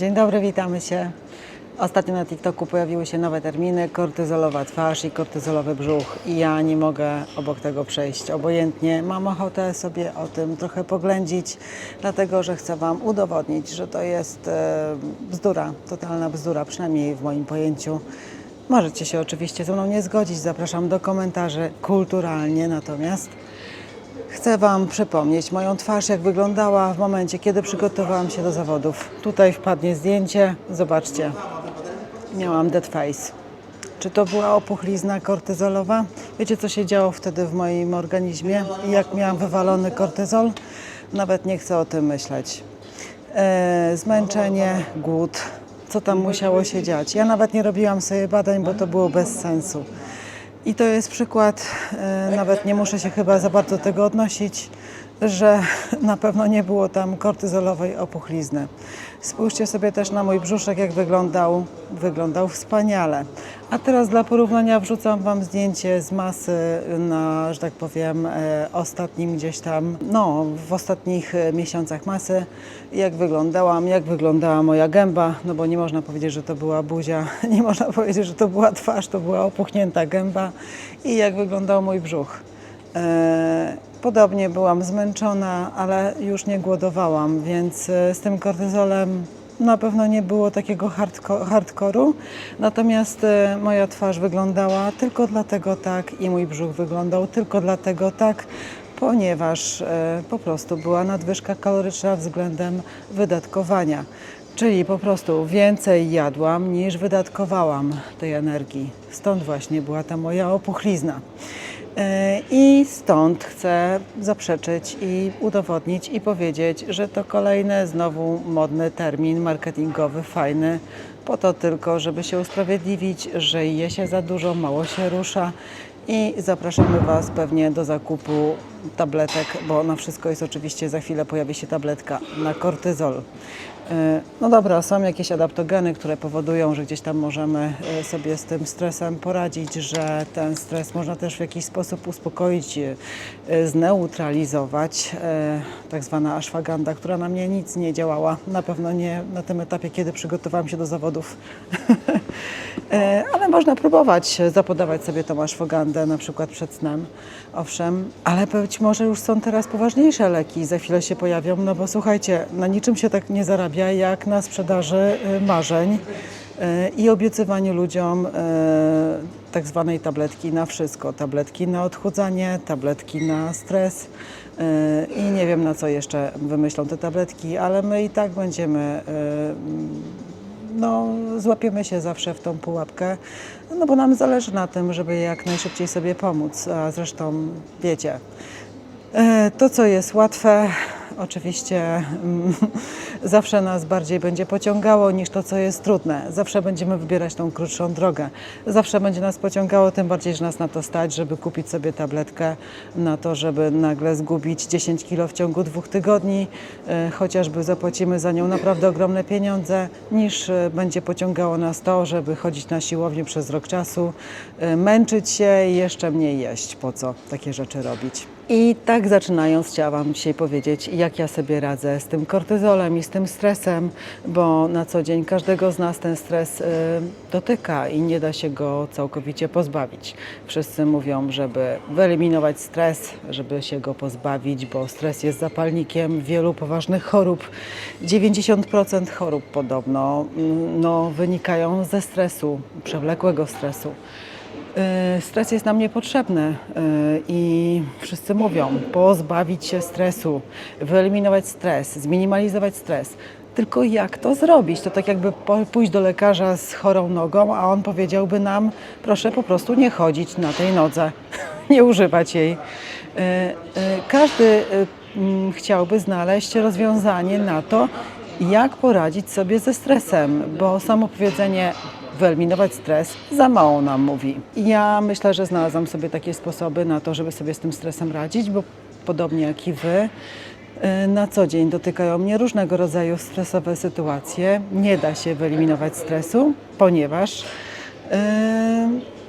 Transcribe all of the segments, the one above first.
Dzień dobry, witamy się. Ostatnio na TikToku pojawiły się nowe terminy kortyzolowa twarz i kortyzolowy brzuch i ja nie mogę obok tego przejść obojętnie. Mam ochotę sobie o tym trochę poględzić, dlatego że chcę Wam udowodnić, że to jest e, bzdura, totalna bzdura, przynajmniej w moim pojęciu. Możecie się oczywiście ze mną nie zgodzić, zapraszam do komentarzy kulturalnie, natomiast Chcę Wam przypomnieć moją twarz, jak wyglądała w momencie, kiedy przygotowałam się do zawodów. Tutaj wpadnie zdjęcie, zobaczcie. Miałam dead face. Czy to była opuchlizna kortyzolowa? Wiecie, co się działo wtedy w moim organizmie? Jak miałam wywalony kortyzol? Nawet nie chcę o tym myśleć. E, zmęczenie, głód. Co tam musiało się dziać? Ja nawet nie robiłam sobie badań, bo to było bez sensu. I to jest przykład, e, nawet nie muszę się chyba za bardzo do tego odnosić, że na pewno nie było tam kortyzolowej opuchlizny. Spójrzcie sobie też na mój brzuszek, jak wyglądał. Wyglądał wspaniale. A teraz dla porównania wrzucam Wam zdjęcie z masy na, że tak powiem, e, ostatnim gdzieś tam, no, w ostatnich e, miesiącach masy, jak wyglądałam, jak wyglądała moja gęba, no bo nie można powiedzieć, że to była buzia, nie można powiedzieć, że to była twarz, to była opuchnięta gęba i jak wyglądał mój brzuch. Podobnie byłam zmęczona, ale już nie głodowałam, więc e, z tym kortyzolem na pewno nie było takiego hardko- hardkoru. Natomiast e, moja twarz wyglądała tylko dlatego tak i mój brzuch wyglądał tylko dlatego tak, ponieważ e, po prostu była nadwyżka kaloryczna względem wydatkowania. Czyli po prostu więcej jadłam niż wydatkowałam tej energii. Stąd właśnie była ta moja opuchlizna. E, I stąd chcę zaprzeczyć i udowodnić i powiedzieć, że to kolejny znowu modny termin marketingowy, fajny, po to tylko, żeby się usprawiedliwić, że je się za dużo, mało się rusza i zapraszamy Was pewnie do zakupu tabletek, bo na wszystko jest oczywiście, za chwilę pojawi się tabletka na kortyzol. E, No dobra, są jakieś adaptogeny, które powodują, że gdzieś tam możemy e, sobie z tym stresem poradzić, że ten stres można też w jakiś sposób uspokoić, e, zneutralizować. Tak zwana ashwaganda, która na mnie nic nie działała. Na pewno nie na tym etapie, kiedy przygotowałam się do zawodów. Ale można próbować zapodawać sobie tą ashwagandę na przykład przed snem. Owszem, ale być może już są teraz poważniejsze leki, za chwilę się pojawią, no bo słuchajcie, na niczym się tak nie zarabia jak na sprzedaży e, marzeń e, i obiecywaniu ludziom e, tak zwanej tabletki na wszystko. Tabletki na odchudzanie, tabletki na stres i nie wiem na co jeszcze wymyślą te tabletki, ale my i tak będziemy no, złapiemy się zawsze w tą pułapkę, no bo nam zależy na tym, żeby jak najszybciej sobie pomóc. A zresztą wiecie, to co jest łatwe, oczywiście mm, zawsze nas bardziej będzie pociągało niż to, co jest trudne. Zawsze będziemy wybierać tą krótszą drogę. Zawsze będzie nas pociągało, tym bardziej, że nas na to stać, żeby kupić sobie tabletkę, na to, żeby nagle zgubić 10 kilo w ciągu dwóch tygodni, e, chociażby zapłacimy za nią naprawdę ogromne pieniądze, niż e, będzie pociągało nas to, żeby chodzić na siłownię przez rok czasu, e, męczyć się i jeszcze mniej jeść. Po co takie rzeczy robić? I tak zaczynając, chciałam dzisiaj powiedzieć, jak ja sobie radzę z tym kortyzolem i z tym stresem, bo na co dzień każdego z nas ten stres y, dotyka i nie da się go całkowicie pozbawić. Wszyscy mówią, żeby wyeliminować stres, żeby się go pozbawić, bo stres jest zapalnikiem wielu poważnych chorób. 90% chorób podobno mm, no, wynikają ze stresu, przewlekłego stresu. Y, Stres jest nam niepotrzebny y, i wszyscy mówią pozbawić się stresu, wyeliminować stres, zminimalizować stres. Tylko jak to zrobić? To tak jakby pójść do lekarza z chorą nogą, a on powiedziałby nam, proszę po prostu nie chodzić na tej nodze, nie używać jej. Y, Każdy chciałby znaleźć rozwiązanie na to, jak poradzić sobie ze stresem, bo samo powiedzenie wyeliminować stres za mało nam mówi. I ja myślę, że znalazłam sobie takie sposoby na to, żeby sobie z tym stresem radzić, bo podobnie jak i wy, y, na co dzień dotykają mnie różnego rodzaju stresowe sytuacje. Nie da się wyeliminować stresu, ponieważ y,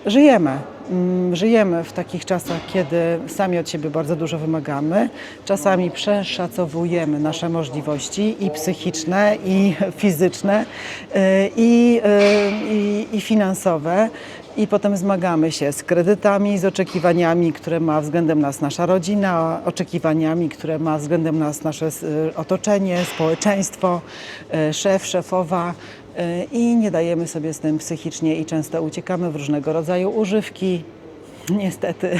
żyjemy. Mm, Żyjemy w takich czasach, kiedy sami od siebie bardzo dużo wymagamy. Czasami przeszacowujemy nasze możliwości i psychiczne, i fizyczne, y, i, y, i, i finansowe. I potem zmagamy się z kredytami, z oczekiwaniami, które ma względem nas nasza rodzina, oczekiwaniami, które ma względem nas nasze y, otoczenie, społeczeństwo, y, szef, szefowa. Y, I nie dajemy sobie z tym psychicznie i często uciekamy w różnego rodzaju używki, niestety.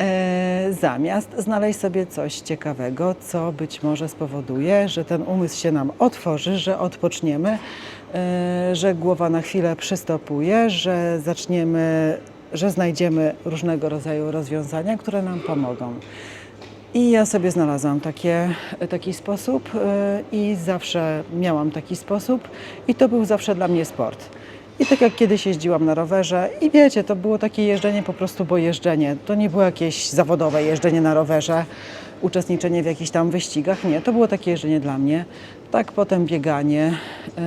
E, Zamiast znaleźć sobie coś ciekawego, co być może spowoduje, że ten umysł się nam otworzy, że odpoczniemy, że głowa na chwilę przystopuje, że zaczniemy, że znajdziemy różnego rodzaju rozwiązania, które nam pomogą. I ja sobie znalazłam takie, taki sposób e, i zawsze miałam taki sposób i to był zawsze dla mnie sport. I tak jak kiedyś jeździłam na rowerze i wiecie, to było takie jeżdżenie po prostu, bo jeżdżenie. To nie było jakieś zawodowe jeżdżenie na rowerze, uczestniczenie w jakichś tam wyścigach. Nie, to było takie jeżdżenie dla mnie. Tak potem bieganie, yy,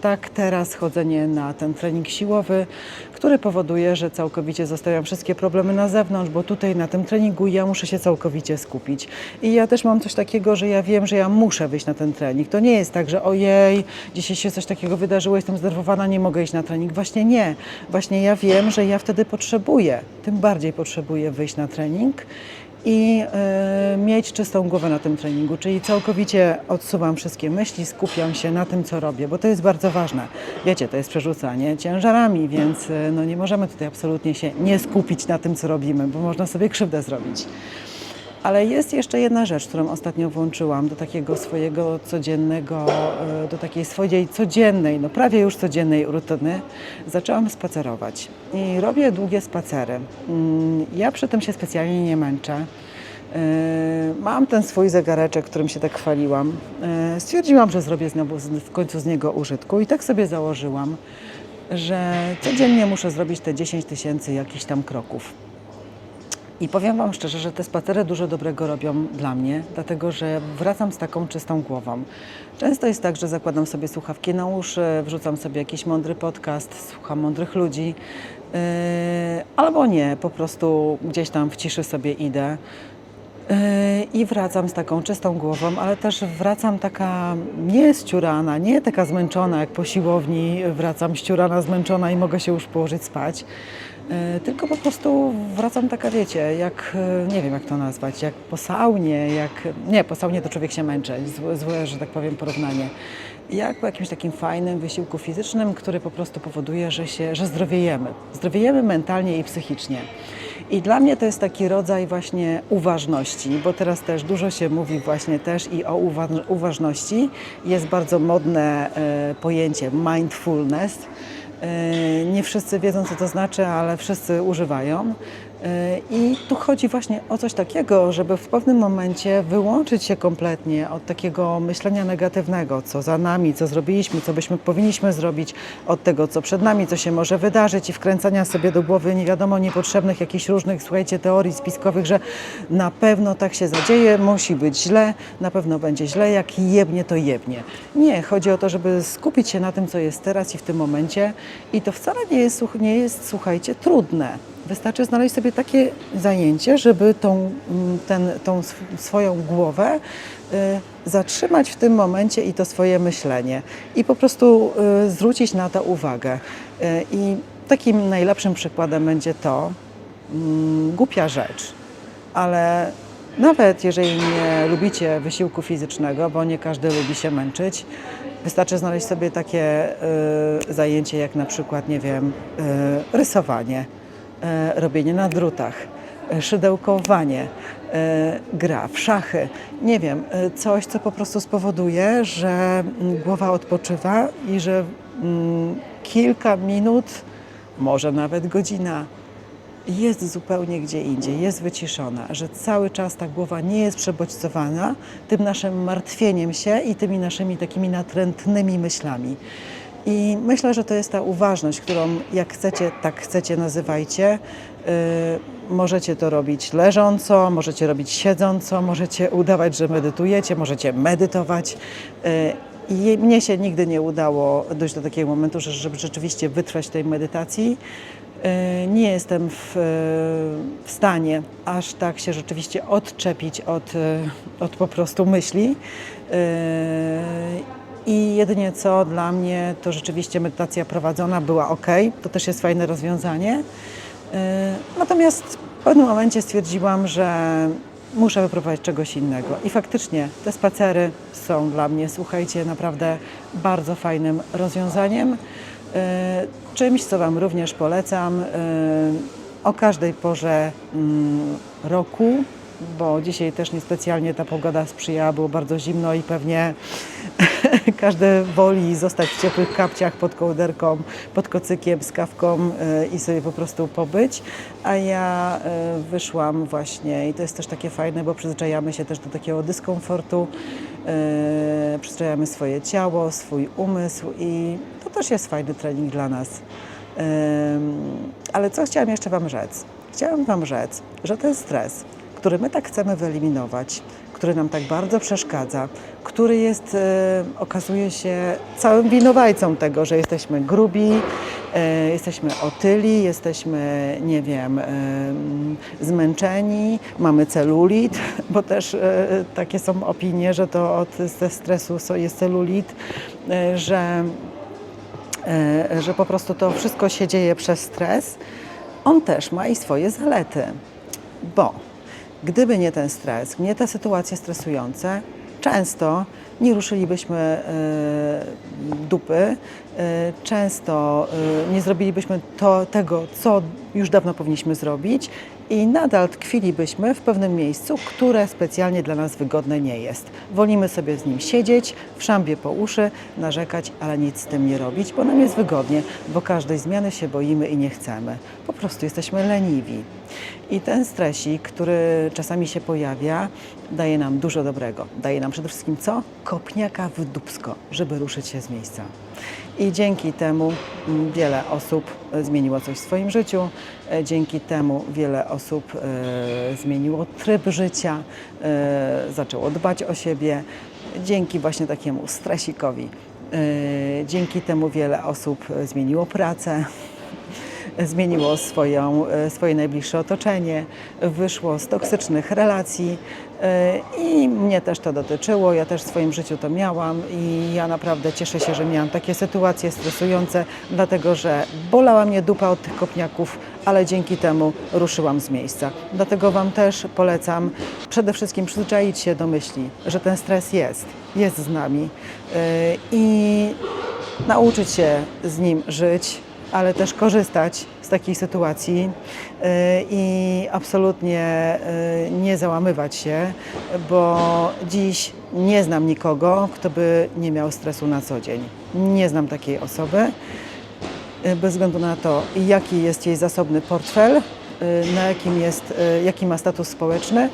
tak teraz chodzenie na ten trening siłowy, który powoduje, że całkowicie zostawiam wszystkie problemy na zewnątrz, bo tutaj na tym treningu ja muszę się całkowicie skupić. I ja też mam coś takiego, że ja wiem, że ja muszę wyjść na ten trening. To nie jest tak, że ojej, dzisiaj się coś takiego wydarzyło, jestem zdenerwowana, nie mogę iść na trening. Właśnie nie. Właśnie ja wiem, że ja wtedy potrzebuję, tym bardziej potrzebuję wyjść na trening i e, mieć czystą głowę na tym treningu, czyli całkowicie odsuwam wszystkie myśli, skupiam się na tym, co robię, bo to jest bardzo ważne. Wiecie, to jest przerzucanie ciężarami, więc e, no, nie możemy tutaj absolutnie się nie skupić na tym, co robimy, bo można sobie krzywdę zrobić. Ale jest jeszcze jedna rzecz, którą ostatnio włączyłam do takiego swojego codziennego, e, do takiej swojej codziennej, no prawie już codziennej rutyny. Zaczęłam spacerować i robię długie spacery. Mm, Ja przy tym się specjalnie nie męczę. E, Mam ten swój zegareczek, którym się tak chwaliłam. E, Stwierdziłam, że zrobię znowu w końcu z niego użytku i tak sobie założyłam, że codziennie muszę zrobić te 10 tysięcy jakichś tam kroków. I powiem Wam szczerze, że te spacery dużo dobrego robią dla mnie, dlatego że wracam z taką czystą głową. Często jest tak, że zakładam sobie słuchawki na uszy, wrzucam sobie jakiś mądry podcast, słucham mądrych ludzi, yy, albo nie, po prostu gdzieś tam w ciszy sobie idę. Yy, I wracam z taką czystą głową, ale też wracam taka nie ściurana, nie taka zmęczona jak po siłowni, wracam ściurana, zmęczona i mogę się już położyć spać. Yy, Tylko po prostu wracam taka, wiecie, jak, yy, nie wiem jak to nazwać, jak po saunie, jak, nie, po saunie to człowiek się męczy, złe, złe że tak powiem, porównanie. Jak po jakimś takim fajnym wysiłku fizycznym, który po prostu powoduje, że się, że zdrowiejemy. Zdrowiejemy mentalnie i psychicznie. I dla mnie to jest taki rodzaj właśnie uważności, bo teraz też dużo się mówi właśnie też i o uwa- uważności. Jest bardzo modne e, pojęcie mindfulness. E, Nie wszyscy wiedzą, co to znaczy, ale wszyscy używają. E, I tu chodzi właśnie o coś takiego, żeby w pewnym momencie wyłączyć się kompletnie od takiego myślenia negatywnego, co za nami, co zrobiliśmy, co byśmy powinniśmy zrobić, od tego, co przed nami, co się może wydarzyć i wkręcania sobie do głowy nie wiadomo niepotrzebnych jakichś różnych, słuchajcie, teorii spiskowych, że na pewno tak się zadzieje, musi być źle, na pewno będzie źle, jak jebnie, to jebnie. Nie, chodzi o to, żeby skupić się na tym, co jest teraz i w tym momencie i to wcale nie jest, nie jest słuchajcie, trudne. Wystarczy znaleźć sobie takie zajęcie, żeby tą, mm, ten, tą sw- swoją głowę y, zatrzymać w tym momencie i to swoje myślenie. I po prostu y, zwrócić na to uwagę. Y, I takim najlepszym przykładem będzie to, mm, głupia rzecz, ale nawet jeżeli nie lubicie wysiłku fizycznego, bo nie każdy lubi się męczyć, wystarczy znaleźć sobie takie y, zajęcie jak na przykład, nie wiem, y, rysowanie, robienie na drutach, y, szydełkowanie, y, gra w szachy, nie wiem, coś, co po prostu spowoduje, że mm, głowa odpoczywa i że mm, kilka minut, może nawet godzina jest zupełnie gdzie indziej, jest wyciszona, że cały czas ta głowa nie jest przebodźcowana tym naszym martwieniem się i tymi naszymi takimi natrętnymi myślami. I myślę, że to jest ta uważność, którą jak chcecie, tak chcecie, nazywajcie. Yy, możecie to robić leżąco, możecie robić siedząco, możecie udawać, że medytujecie, możecie medytować. Yy, i mnie się nigdy nie udało dojść do takiego momentu, że, żeby rzeczywiście wytrwać tej medytacji. E, Nie jestem w, w stanie aż tak się rzeczywiście odczepić od, od po prostu myśli. I jedynie co dla mnie to rzeczywiście medytacja prowadzona była ok. To też jest fajne rozwiązanie. E, Natomiast w pewnym momencie stwierdziłam, że muszę wypróbować czegoś innego. I faktycznie te spacery są dla mnie, słuchajcie, naprawdę bardzo fajnym rozwiązaniem. E, Czymś, co Wam również polecam e, o każdej porze mm, roku, bo dzisiaj też niespecjalnie ta pogoda sprzyjała, było bardzo zimno i pewnie każdy woli zostać w ciepłych kapciach pod kołderką, pod kocykiem, z kawką e, i sobie po prostu pobyć. A ja e, wyszłam właśnie i to jest też takie fajne, bo przyzwyczajamy się też do takiego dyskomfortu, e, przyzwyczajamy swoje ciało, swój umysł i to też jest fajny trening dla nas. Ale co chciałam jeszcze Wam rzec? Chciałam Wam rzec, że ten stres, który my tak chcemy wyeliminować, który nam tak bardzo przeszkadza, który jest, e, okazuje się, całym winowajcą tego, że jesteśmy grubi, e, jesteśmy otyli, jesteśmy, nie wiem, e, zmęczeni, mamy celulit, bo też e, takie są opinie, że to od ze stresu jest celulit, e, że e, że po prostu to wszystko się dzieje przez stres, on też ma i swoje zalety. Bo gdyby nie ten stres, nie te sytuacje stresujące, często nie ruszylibyśmy e, dupy, e, często e, nie zrobilibyśmy to, tego, co już dawno powinniśmy zrobić i nadal tkwilibyśmy w pewnym miejscu, które specjalnie dla nas wygodne nie jest. Wolimy sobie z nim siedzieć, w szambie po uszy, narzekać, ale nic z tym nie robić, bo nam jest wygodnie, bo każdej zmiany się boimy i nie chcemy. Po prostu jesteśmy leniwi. I ten stresik, który czasami się pojawia, daje nam dużo dobrego. Daje nam przede wszystkim co? Kopniaka w dupsko, żeby ruszyć się z miejsca. I dzięki temu mm, wiele osób e, zmieniło coś w swoim życiu, e, dzięki temu wiele osób e, zmieniło tryb życia, zaczęło dbać o siebie, dzięki właśnie takiemu stresikowi. Dzięki temu wiele osób zmieniło pracę, zmieniło swoją, swoje najbliższe otoczenie, wyszło z toksycznych relacji i mnie też to dotyczyło. Ja też w swoim życiu to miałam i ja naprawdę cieszę się, że miałam takie sytuacje stresujące, dlatego że bolała mnie dupa od tych kopniaków, ale dzięki temu ruszyłam z miejsca. Dlatego Wam też polecam przede wszystkim przyzwyczaić się do myśli, że ten stres jest, jest z nami e, i nauczyć się z nim żyć, ale też korzystać z takiej sytuacji y, i absolutnie y, nie załamywać się, bo dziś nie znam nikogo, kto by nie miał stresu na co dzień. Nie znam takiej osoby, y, bez względu na to, jaki jest jej zasobny portfel, na jakim jest, jaki ma status społeczny.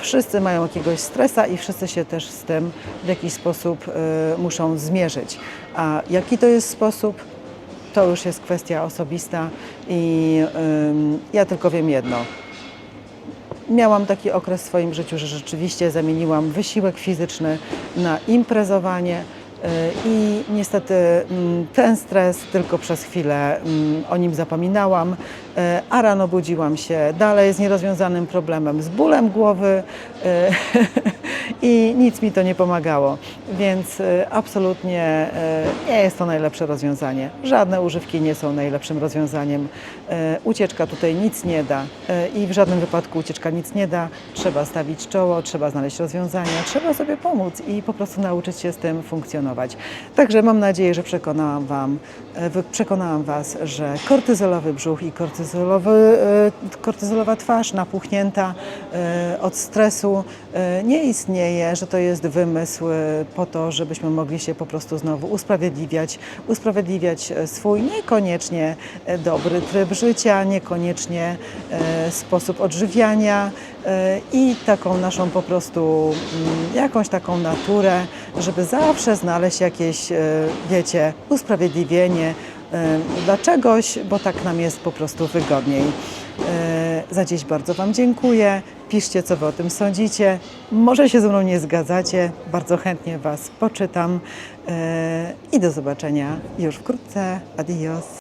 Wszyscy mają jakiegoś stresa i wszyscy się też z tym w jakiś sposób muszą zmierzyć. A jaki to jest sposób, to już jest kwestia osobista i ja tylko wiem jedno. Miałam taki okres w swoim życiu, że rzeczywiście zamieniłam wysiłek fizyczny na imprezowanie y, i niestety ten stres tylko przez chwilę o nim zapominałam, y, a rano budziłam się dalej z nierozwiązanym problemem, z bólem głowy y, i nic mi to nie pomagało, więc y, absolutnie y, nie jest to najlepsze rozwiązanie. Żadne używki nie są najlepszym rozwiązaniem. Y, Ucieczka tutaj nic nie da i w żadnym wypadku ucieczka nic nie da. Trzeba stawić czoło, trzeba znaleźć rozwiązania, trzeba sobie pomóc i po prostu nauczyć się z tym funkcjonować. Także mam nadzieję, że przekonałam, wam, przekonałam Was, że kortyzolowy brzuch i kortyzolowy, kortyzolowa twarz napuchnięta od stresu nie istnieje, że to jest wymysł y, po to, żebyśmy mogli się po prostu znowu usprawiedliwiać, usprawiedliwiać e, swój niekoniecznie e, dobry tryb życia, niekoniecznie e, sposób odżywiania e, i taką naszą po prostu mm, jakąś taką naturę, żeby zawsze znaleźć jakieś, e, wiecie, usprawiedliwienie e, dla czegoś, bo tak nam jest po prostu wygodniej. Za dziś bardzo Wam dziękuję. Piszcie, co Wy o tym sądzicie. Może się ze mną nie zgadzacie, bardzo chętnie Was poczytam. E, I do zobaczenia już wkrótce. Adios.